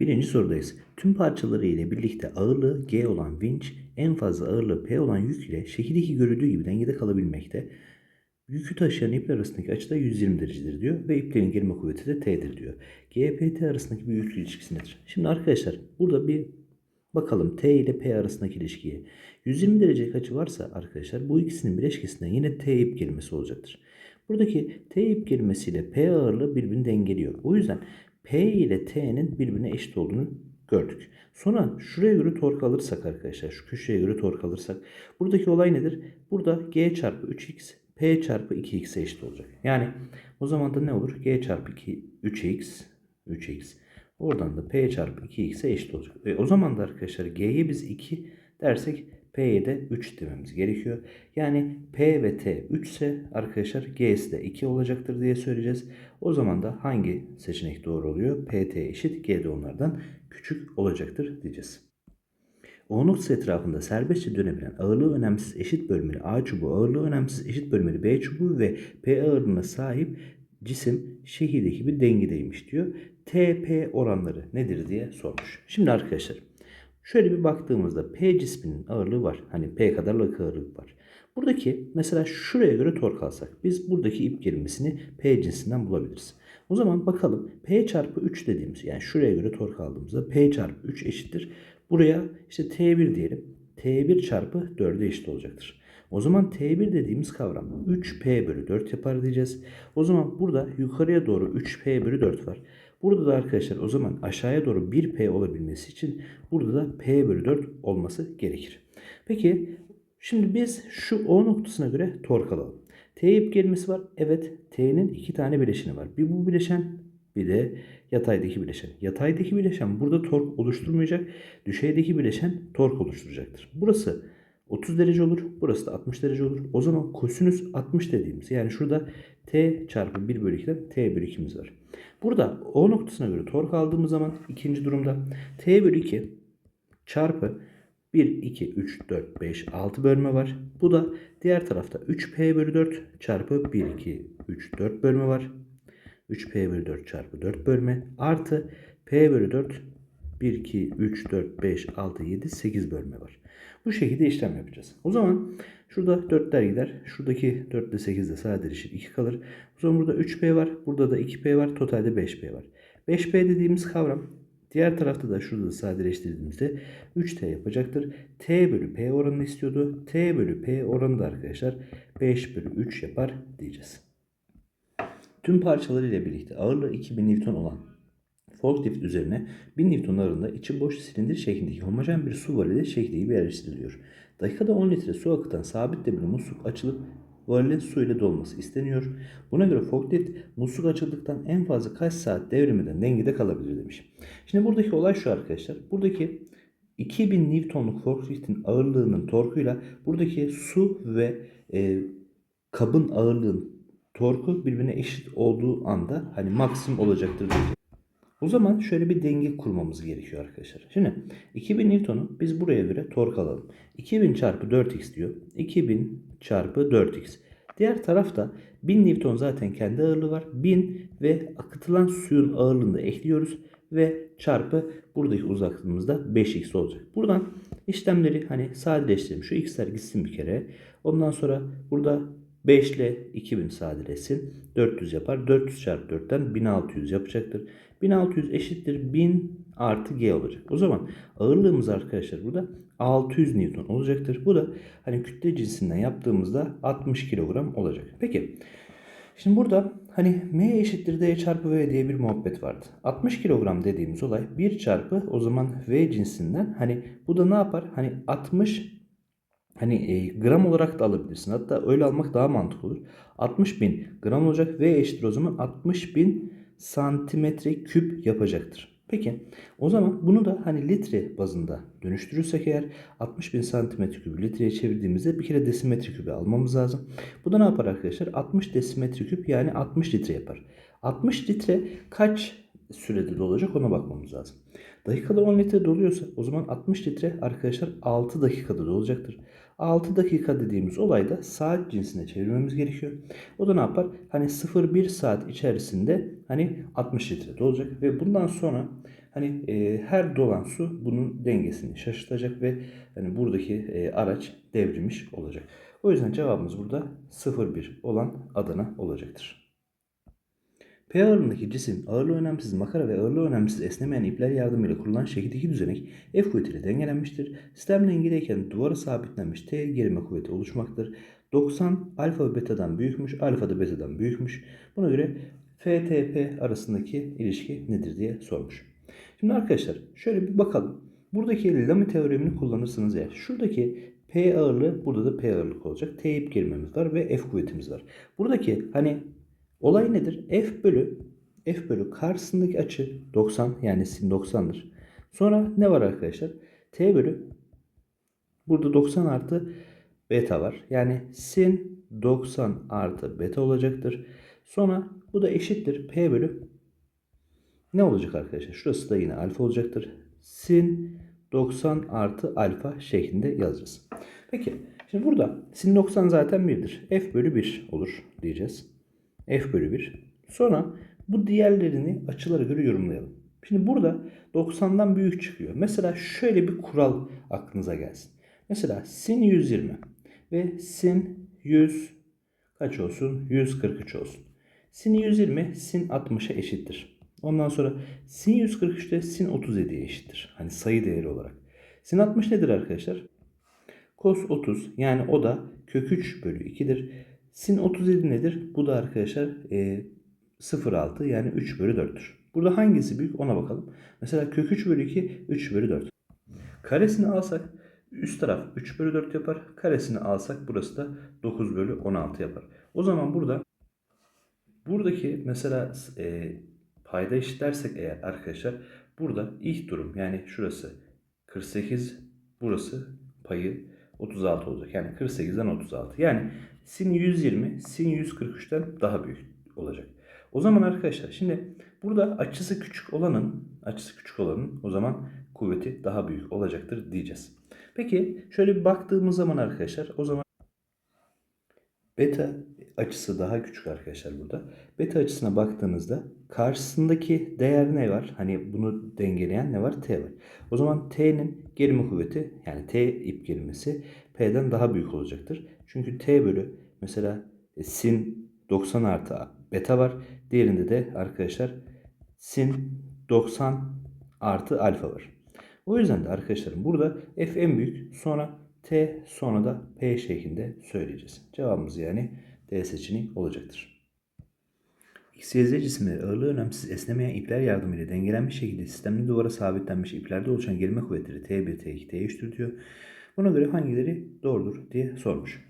Birinci sorudayız. Tüm parçaları ile birlikte ağırlığı G olan vinç en fazla ağırlığı P olan yük ile şekildeki görüldüğü gibi dengede kalabilmekte. Yükü taşıyan ipler arasındaki açı da 120 derecedir diyor ve iplerin gerilme kuvveti de T'dir diyor. GPT arasındaki yük ilişkisi nedir? Şimdi arkadaşlar burada bir bakalım T ile P arasındaki ilişkiye. 120 derecelik açı varsa arkadaşlar bu ikisinin bileşkesinden yine T ip gerilmesi olacaktır. Buradaki T ip gerilmesiyle P ağırlığı birbirini dengeliyor. O yüzden P ile T'nin birbirine eşit olduğunu gördük. Sonra şuraya göre tork alırsak arkadaşlar şu köşeye göre tork alırsak buradaki olay nedir? Burada G çarpı 3x P çarpı 2x'e eşit olacak. Yani o zaman da ne olur? G çarpı 2 3x 3x oradan da P çarpı 2x'e eşit olacak. E, o zaman da arkadaşlar G'ye biz 2 dersek P'ye de 3 dememiz gerekiyor. Yani P ve T 3 ise arkadaşlar G'si de 2 olacaktır diye söyleyeceğiz. O zaman da hangi seçenek doğru oluyor? PT eşit G de onlardan küçük olacaktır diyeceğiz. O noktası etrafında serbestçe dönebilen ağırlığı önemsiz eşit bölmeli A çubuğu, ağırlığı önemsiz eşit bölmeli B çubuğu ve P ağırlığına sahip cisim şekildeki bir dengedeymiş diyor. TP oranları nedir diye sormuş. Şimdi arkadaşlar şöyle bir baktığımızda P cisminin ağırlığı var. Hani P kadarlık ağırlık var. Buradaki mesela şuraya göre tork alsak biz buradaki ip gerilmesini P cinsinden bulabiliriz. O zaman bakalım P çarpı 3 dediğimiz yani şuraya göre tork aldığımızda P çarpı 3 eşittir. Buraya işte T1 diyelim. T1 çarpı 4'e eşit olacaktır. O zaman T1 dediğimiz kavram 3P bölü 4 yapar diyeceğiz. O zaman burada yukarıya doğru 3P bölü 4 var. Burada da arkadaşlar o zaman aşağıya doğru 1P olabilmesi için burada da P bölü 4 olması gerekir. Peki şimdi biz şu O noktasına göre tork alalım. T ip gerilmesi var. Evet T'nin iki tane bileşeni var. Bir bu bileşen bir de yataydaki bileşen. Yataydaki bileşen burada tork oluşturmayacak. Düşeydeki bileşen tork oluşturacaktır. Burası 30 derece olur. Burası da 60 derece olur. O zaman kosinüs 60 dediğimiz yani şurada t çarpı 1 bölü 2'den t bölü 2'miz var. Burada O noktasına göre tork aldığımız zaman ikinci durumda t bölü 2 çarpı 1, 2, 3, 4, 5, 6 bölme var. Bu da diğer tarafta 3p bölü 4 çarpı 1, 2, 3, 4 bölme var. 3p bölü 4 çarpı 4 bölme artı p bölü 4 1, 2, 3, 4, 5, 6, 7, 8 bölme var. Bu şekilde işlem yapacağız. O zaman şurada 4'ler gider. Şuradaki 4 ile 8 de sadeleşir 2 kalır. O zaman burada 3p var. Burada da 2p var. Totalde 5p var. 5p dediğimiz kavram diğer tarafta da şurada da sadeleştirdiğimizde 3t yapacaktır. t bölü p oranını istiyordu. t bölü p oranı da arkadaşlar 5 bölü 3 yapar diyeceğiz. Tüm parçalarıyla birlikte ağırlığı 2000 Newton olan forklift üzerine 1000 Newton ağırlığında içi boş silindir şeklindeki homojen bir su varili şekli gibi yerleştiriliyor. Dakikada 10 litre su akıtan sabit demir musluk açılıp varilin su ile dolması isteniyor. Buna göre forklift musluk açıldıktan en fazla kaç saat devrimeden dengede kalabilir demiş. Şimdi buradaki olay şu arkadaşlar. Buradaki 2000 Newton'luk forkliftin ağırlığının torkuyla buradaki su ve e, kabın ağırlığın torku birbirine eşit olduğu anda hani maksimum olacaktır diyeceğiz. O zaman şöyle bir denge kurmamız gerekiyor arkadaşlar. Şimdi 2000 Newton'u biz buraya göre tork alalım. 2000 çarpı 4x diyor. 2000 çarpı 4x. Diğer tarafta 1000 Newton zaten kendi ağırlığı var. 1000 ve akıtılan suyun ağırlığını da ekliyoruz. Ve çarpı buradaki uzaklığımızda 5x olacak. Buradan işlemleri hani sadeleştirelim. Şu x'ler gitsin bir kere. Ondan sonra burada 5 ile 2000 sadeleşsin. 400 yapar. 400 çarpı 4'ten 1600 yapacaktır. 1600 eşittir 1000 artı g olacak. O zaman ağırlığımız arkadaşlar burada 600 Newton olacaktır. Bu da hani kütle cinsinden yaptığımızda 60 kilogram olacak. Peki şimdi burada hani m eşittir d çarpı v diye bir muhabbet vardı. 60 kilogram dediğimiz olay 1 çarpı o zaman v cinsinden hani bu da ne yapar? Hani 60 Hani e, gram olarak da alabilirsin. Hatta öyle almak daha mantıklı olur. 60 bin gram olacak ve eşittir o zaman 60 bin santimetre küp yapacaktır. Peki o zaman bunu da hani litre bazında dönüştürürsek eğer 60 bin santimetre kübü litreye çevirdiğimizde bir kere desimetre kübü almamız lazım. Bu da ne yapar arkadaşlar? 60 desimetre küp yani 60 litre yapar. 60 litre kaç sürede dolacak ona bakmamız lazım. Dakikada 10 litre doluyorsa o zaman 60 litre arkadaşlar 6 dakikada dolacaktır. 6 dakika dediğimiz olayda saat cinsine çevirmemiz gerekiyor. O da ne yapar? Hani 0-1 saat içerisinde hani 60 litre dolacak ve bundan sonra hani e, her dolan su bunun dengesini şaşırtacak ve hani buradaki e, araç devrilmiş olacak. O yüzden cevabımız burada 0,1 olan Adana olacaktır. P ağırlığındaki cisim ağırlığı önemsiz makara ve ağırlığı önemsiz esnemeyen ipler yardımıyla kurulan şekildeki düzenek F kuvvetiyle dengelenmiştir. Sistem dengedeyken duvara sabitlenmiş T gerilme kuvveti oluşmaktadır. 90 alfa ve betadan büyükmüş, alfa da betadan büyükmüş. Buna göre FTP arasındaki ilişki nedir diye sormuş. Şimdi arkadaşlar şöyle bir bakalım. Buradaki Lamy teoremini kullanırsınız eğer. Şuradaki P ağırlığı burada da P ağırlık olacak. T ip gerilmemiz var ve F kuvvetimiz var. Buradaki hani olay nedir? F bölü F bölü karşısındaki açı 90 yani sin 90'dır. Sonra ne var arkadaşlar? T bölü burada 90 artı beta var. Yani sin 90 artı beta olacaktır. Sonra bu da eşittir P bölü ne olacak arkadaşlar? Şurası da yine alfa olacaktır. Sin 90 artı alfa şeklinde yazacağız. Peki şimdi burada sin 90 zaten 1'dir. F bölü 1 olur diyeceğiz. F bölü 1. Sonra bu diğerlerini açılara göre yorumlayalım. Şimdi burada 90'dan büyük çıkıyor. Mesela şöyle bir kural aklınıza gelsin. Mesela sin 120 ve sin 100 kaç olsun? 143 olsun. Sin 120 sin 60'a eşittir. Ondan sonra sin 143 de sin 37'ye eşittir. Hani sayı değeri olarak. Sin 60 nedir arkadaşlar? Cos 30 yani o da kök 3 bölü 2'dir. Sin 37 nedir? Bu da arkadaşlar e, 0,6 yani 3 bölü 4'tür. Burada hangisi büyük ona bakalım. Mesela kök 3 bölü 2 3 bölü 4. Karesini alsak üst taraf 3 bölü 4 yapar. Karesini alsak burası da 9 bölü 16 yapar. O zaman burada buradaki mesela e, payda eşitlersek eğer arkadaşlar burada ilk durum yani şurası 48 burası payı 36 olacak. Yani 48'den 36. Yani sin 120 sin 143'ten daha büyük olacak. O zaman arkadaşlar şimdi burada açısı küçük olanın açısı küçük olanın o zaman kuvveti daha büyük olacaktır diyeceğiz. Peki şöyle bir baktığımız zaman arkadaşlar o zaman beta açısı daha küçük arkadaşlar burada. Beta açısına baktığınızda karşısındaki değer ne var? Hani bunu dengeleyen ne var? T var. O zaman T'nin gerilme kuvveti yani T ip gerilmesi P'den daha büyük olacaktır. Çünkü T bölü mesela e, sin 90 artı beta var. Diğerinde de arkadaşlar sin 90 artı alfa var. O yüzden de arkadaşlarım burada F en büyük sonra T sonra da P şeklinde söyleyeceğiz. Cevabımız yani D seçeneği olacaktır. X, cisimleri ağırlığı önemsiz esnemeyen ipler yardımıyla dengelenmiş şekilde sistemli duvara sabitlenmiş iplerde oluşan gerilme kuvvetleri T1, T2, T3'tür diyor. Buna göre hangileri doğrudur diye sormuş.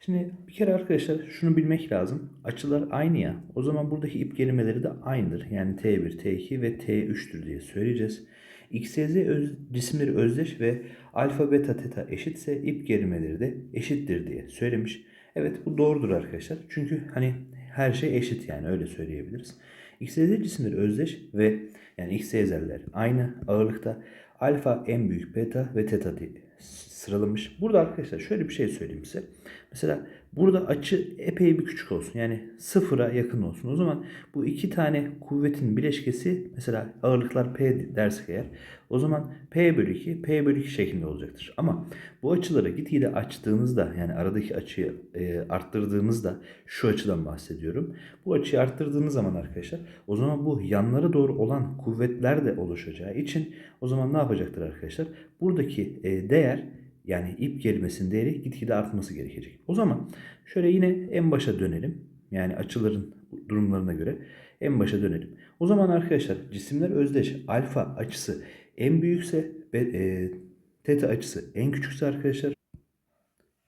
Şimdi bir kere arkadaşlar şunu bilmek lazım. Açılar aynı ya. O zaman buradaki ip gerimeleri de aynıdır. Yani T1, T2 ve T3'tür diye söyleyeceğiz. X, Y, Z öz, cisimleri özdeş ve alfa, beta, teta eşitse ip gerimeleri de eşittir diye söylemiş. Evet bu doğrudur arkadaşlar. Çünkü hani her şey eşit yani öyle söyleyebiliriz. X, Y, Z cisimleri özdeş ve yani X, Y, Z'ler aynı ağırlıkta. Alfa en büyük beta ve teta diye sıralamış. Burada arkadaşlar şöyle bir şey söyleyeyim size. Mesela burada açı epey bir küçük olsun. Yani sıfıra yakın olsun. O zaman bu iki tane kuvvetin bileşkesi mesela ağırlıklar P dersek eğer o zaman P bölü 2 P bölü 2 şeklinde olacaktır. Ama bu açıları gitgide açtığınızda yani aradaki açıyı e, arttırdığınızda şu açıdan bahsediyorum. Bu açıyı arttırdığınız zaman arkadaşlar o zaman bu yanlara doğru olan kuvvetler de oluşacağı için o zaman ne yapacaktır arkadaşlar? Buradaki e, değer yani ip gerilmesinin değeri gitgide artması gerekecek. O zaman şöyle yine en başa dönelim. Yani açıların durumlarına göre en başa dönelim. O zaman arkadaşlar cisimler özdeş alfa açısı en büyükse ve e, teta açısı en küçükse arkadaşlar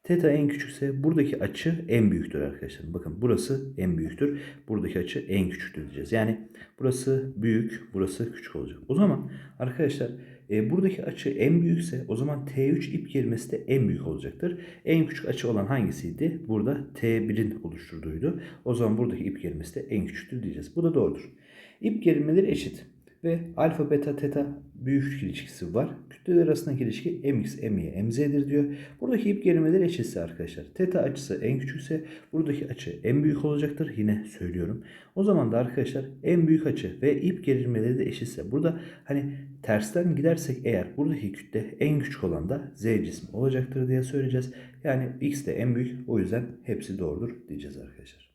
Teta en küçükse buradaki açı en büyüktür arkadaşlar. Bakın burası en büyüktür. Buradaki açı en küçüktür diyeceğiz. Yani burası büyük, burası küçük olacak. O zaman arkadaşlar e, buradaki açı en büyükse o zaman T3 ip gerilmesi de en büyük olacaktır. En küçük açı olan hangisiydi? Burada T1'in oluşturduğuydu. O zaman buradaki ip gerilmesi de en küçüktür diyeceğiz. Bu da doğrudur. İp gerilmeleri eşit. Ve alfa beta teta büyüklük ilişkisi var. Kütleler arasındaki ilişki mx my mz'dir diyor. Buradaki ip gerimeleri eşitse arkadaşlar. Teta açısı en küçükse buradaki açı en büyük olacaktır. Yine söylüyorum. O zaman da arkadaşlar en büyük açı ve ip gerilmeleri de eşitse. Burada hani tersten gidersek eğer buradaki kütle en küçük olan da z cismi olacaktır diye söyleyeceğiz. Yani x de en büyük o yüzden hepsi doğrudur diyeceğiz arkadaşlar.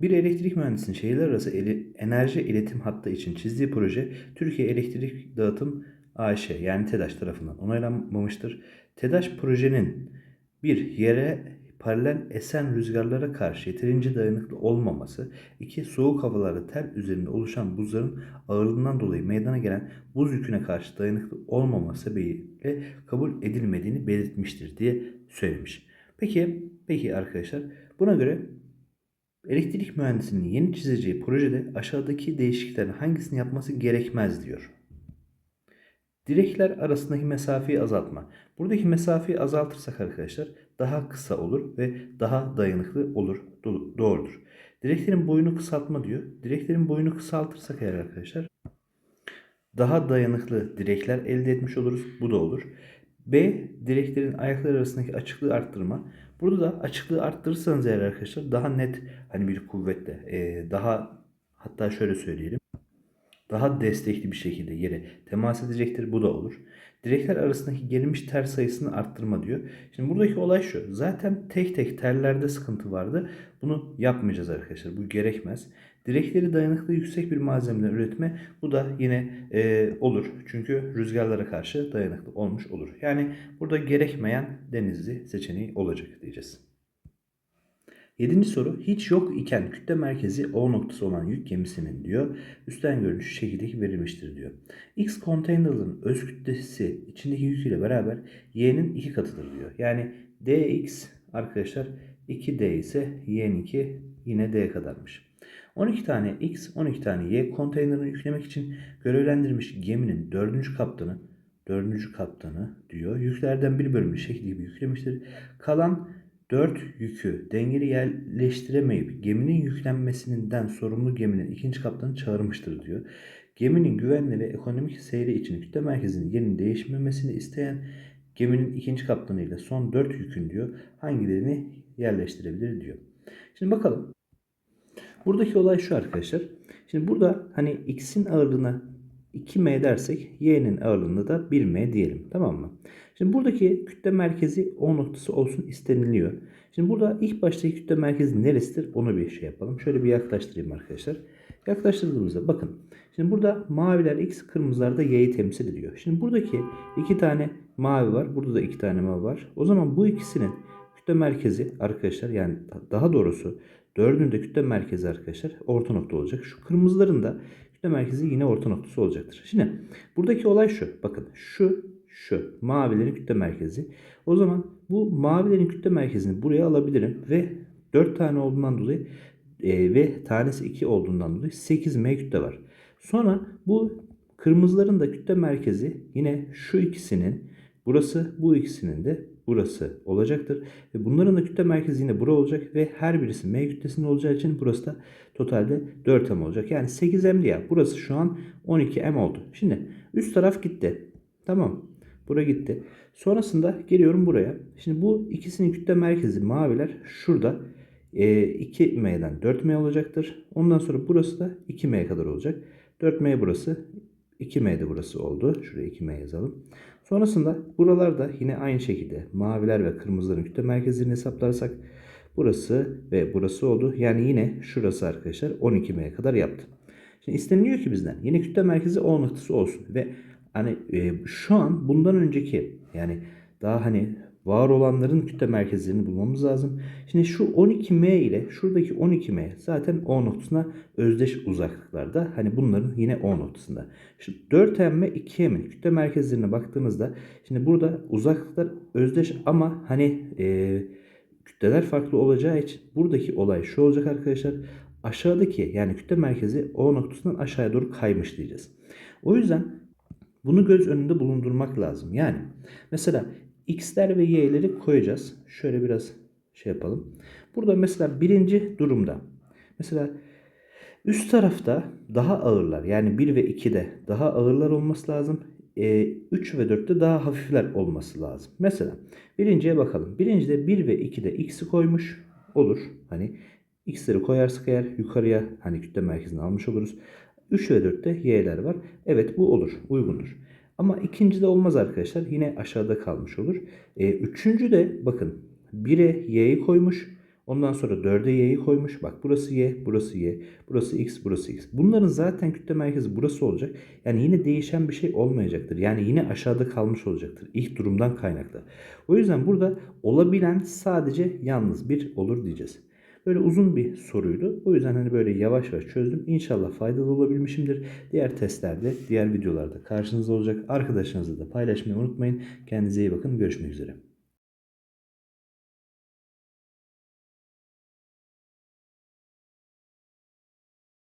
Bir elektrik mühendisinin şehirler arası ele- enerji iletim hattı için çizdiği proje Türkiye Elektrik Dağıtım AŞ yani TEDAŞ tarafından onaylanmamıştır. TEDAŞ projenin bir yere paralel esen rüzgarlara karşı yeterince dayanıklı olmaması, iki soğuk havalarda tel üzerinde oluşan buzların ağırlığından dolayı meydana gelen buz yüküne karşı dayanıklı olmaması sebebiyle kabul edilmediğini belirtmiştir diye söylemiş. Peki, peki arkadaşlar buna göre Elektrik mühendisinin yeni çizeceği projede aşağıdaki değişikliklerin hangisini yapması gerekmez diyor. Direkler arasındaki mesafeyi azaltma. Buradaki mesafeyi azaltırsak arkadaşlar daha kısa olur ve daha dayanıklı olur. Do- Doğrudur. Direklerin boyunu kısaltma diyor. Direklerin boyunu kısaltırsak eğer arkadaşlar daha dayanıklı direkler elde etmiş oluruz. Bu da olur. B. Direklerin ayaklar arasındaki açıklığı arttırma. Burada da açıklığı arttırırsanız eğer arkadaşlar daha net hani bir kuvvetle e, daha hatta şöyle söyleyelim daha destekli bir şekilde yere temas edecektir. Bu da olur. Direkler arasındaki gerilmiş tel sayısını arttırma diyor. Şimdi buradaki olay şu. Zaten tek tek tellerde sıkıntı vardı. Bunu yapmayacağız arkadaşlar. Bu gerekmez. Direkleri dayanıklı yüksek bir malzemeden üretme. Bu da yine e, olur. Çünkü rüzgarlara karşı dayanıklı olmuş olur. Yani burada gerekmeyen denizli seçeneği olacak diyeceğiz. Yedinci soru hiç yok iken kütle merkezi O noktası olan yük gemisinin diyor üstten görünüşü şekildeki verilmiştir diyor. X konteynerların öz kütlesi içindeki yük ile beraber Y'nin iki katıdır diyor. Yani dx arkadaşlar 2d ise y'nin 2 yine d kadarmış. 12 tane x 12 tane y konteynerini yüklemek için görevlendirilmiş geminin 4. kaptanı 4. kaptanı diyor. Yüklerden bir bölümünü şekli gibi yüklemiştir. Kalan 4 yükü dengeli yerleştiremeyip geminin yüklenmesinden sorumlu geminin ikinci kaptanı çağırmıştır diyor. Geminin güvenli ve ekonomik seyri için kütle merkezinin yerinin değişmemesini isteyen geminin ikinci kaptanıyla son 4 yükün diyor hangilerini yerleştirebilir diyor. Şimdi bakalım. Buradaki olay şu arkadaşlar. Şimdi burada hani x'in ağırlığına 2m dersek y'nin ağırlığında da 1m diyelim. Tamam mı? Şimdi buradaki kütle merkezi O noktası olsun isteniliyor. Şimdi burada ilk baştaki kütle merkezi neresidir onu bir şey yapalım. Şöyle bir yaklaştırayım arkadaşlar. Yaklaştırdığımızda bakın. Şimdi burada maviler x, kırmızılar da y'yi temsil ediyor. Şimdi buradaki iki tane mavi var. Burada da iki tane mavi var. O zaman bu ikisinin kütle merkezi arkadaşlar yani daha doğrusu dördünün de kütle merkezi arkadaşlar orta nokta olacak. Şu kırmızıların da kütle merkezi yine orta noktası olacaktır. Şimdi buradaki olay şu. Bakın şu şu mavilerin kütle merkezi. O zaman bu mavilerin kütle merkezini buraya alabilirim ve 4 tane olduğundan dolayı e, ve tanesi 2 olduğundan dolayı 8 m kütle var. Sonra bu kırmızıların da kütle merkezi yine şu ikisinin burası bu ikisinin de burası olacaktır. Ve bunların da kütle merkezi yine bura olacak ve her birisi m kütlesinde olacağı için burası da totalde 4m olacak. Yani 8m ya burası şu an 12m oldu. Şimdi üst taraf gitti. Tamam. Bura gitti. Sonrasında geliyorum buraya. Şimdi bu ikisinin kütle merkezi maviler şurada. E, 2m'den 4m olacaktır. Ondan sonra burası da 2m kadar olacak. 4m burası. 2m de burası oldu. Şuraya 2m yazalım. Sonrasında buralarda yine aynı şekilde maviler ve kırmızıların kütle merkezlerini hesaplarsak burası ve burası oldu. Yani yine şurası arkadaşlar 12m'ye kadar yaptı. Şimdi isteniliyor ki bizden yine kütle merkezi O noktası olsun ve hani e, şu an bundan önceki yani daha hani var olanların kütle merkezlerini bulmamız lazım. Şimdi şu 12m ile şuradaki 12m zaten O noktasına özdeş uzaklıklarda. Hani bunların yine O noktasında. Şu 4m ve 2m'in kütle merkezlerine baktığınızda şimdi burada uzaklıklar özdeş ama hani e, kütleler farklı olacağı için buradaki olay şu olacak arkadaşlar. Aşağıdaki yani kütle merkezi O noktasından aşağıya doğru kaymış diyeceğiz. O yüzden bunu göz önünde bulundurmak lazım. Yani mesela x'ler ve y'leri koyacağız. Şöyle biraz şey yapalım. Burada mesela birinci durumda mesela Üst tarafta daha ağırlar yani 1 ve 2'de daha ağırlar olması lazım. 3 ve 4'te daha hafifler olması lazım. Mesela birinciye bakalım. Birincide 1 ve 2'de x'i koymuş olur. Hani x'leri koyarsak eğer yukarıya hani kütle merkezini almış oluruz. 3 ve 4'te y'ler var. Evet bu olur. Uygundur. Ama ikincide olmaz arkadaşlar. Yine aşağıda kalmış olur. E, üçüncü de bakın 1'e y'yi koymuş. Ondan sonra 4'e y'yi koymuş. Bak burası y, burası y, burası x, burası x. Bunların zaten kütle merkezi burası olacak. Yani yine değişen bir şey olmayacaktır. Yani yine aşağıda kalmış olacaktır. İlk durumdan kaynaklı. O yüzden burada olabilen sadece yalnız bir olur diyeceğiz. Böyle uzun bir soruydu. O yüzden hani böyle yavaş yavaş çözdüm. İnşallah faydalı olabilmişimdir. Diğer testlerde, diğer videolarda karşınızda olacak. Arkadaşlarınızla da paylaşmayı unutmayın. Kendinize iyi bakın. Görüşmek üzere.